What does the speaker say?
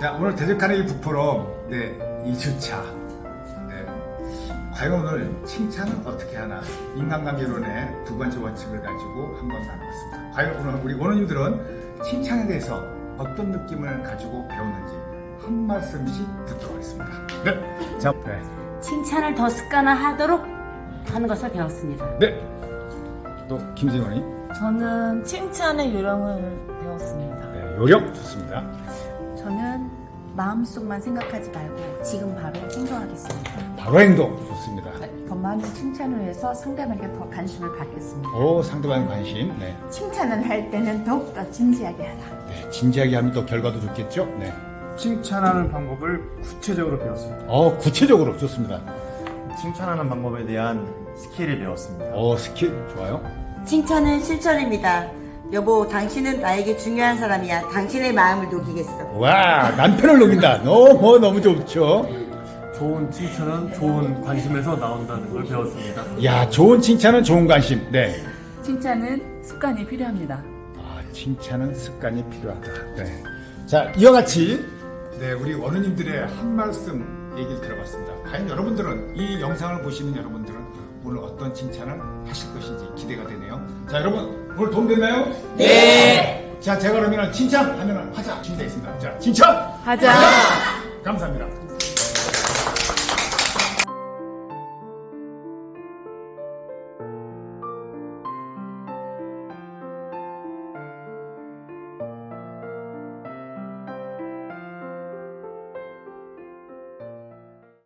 자, 오늘 대적하는 이 북포럼, 네, 2주차. 네. 과연 오늘 칭찬은 어떻게 하나? 인간관계론의 두 번째 원칙을 가지고 한번 나눠봤습니다. 과연 오늘 우리 원호님들은 칭찬에 대해서 어떤 느낌을 가지고 배웠는지 한 말씀씩 듣도록 하겠습니다. 네. 자, 네. 칭찬을 더 습관화하도록 하는 것을 배웠습니다. 네. 또, 김재원님. 저는 칭찬의 요령을 배웠습니다. 네, 요령 좋습니다. 마음속만 생각하지 말고 지금 바로 행동하겠습니다. 바로 행동 좋습니다. 더 많은 칭찬을 위해서 상대방에게 더 관심을 갖겠습니다. 오, 상대방의 관심. 네. 칭찬을 할 때는 더욱더 진지하게 하라. 네, 진지하게 하면 또 결과도 좋겠죠? 네. 칭찬하는 방법을 구체적으로 배웠습니다. 어, 구체적으로 좋습니다. 칭찬하는 방법에 대한 스킬을 배웠습니다. 어, 스킬 좋아요. 칭찬은 실천입니다. 여보, 당신은 나에게 중요한 사람이야. 당신의 마음을 녹이겠어. 와, 남편을 녹인다. 너무 너무 좋죠. 좋은 칭찬은 좋은 관심에서 나온다는 걸 배웠습니다. 야, 좋은 칭찬은 좋은 관심. 네. 칭찬은 습관이 필요합니다. 아, 칭찬은 습관이 필요하다. 네. 자, 이와 같이 네, 우리 원우님들의 한 말씀 얘기를 들어봤습니다. 과연 여러분들은 이 영상을 보시는 여러분들은 오늘 어떤 칭찬을 하실 것인지 기대가 되네요. 자, 여러분 오늘 도움 됐나요? 네. 자, 제가 그러면 칭찬 하면 하자 준비되어 있습니다. 자, 칭찬 하자. 감사합니다.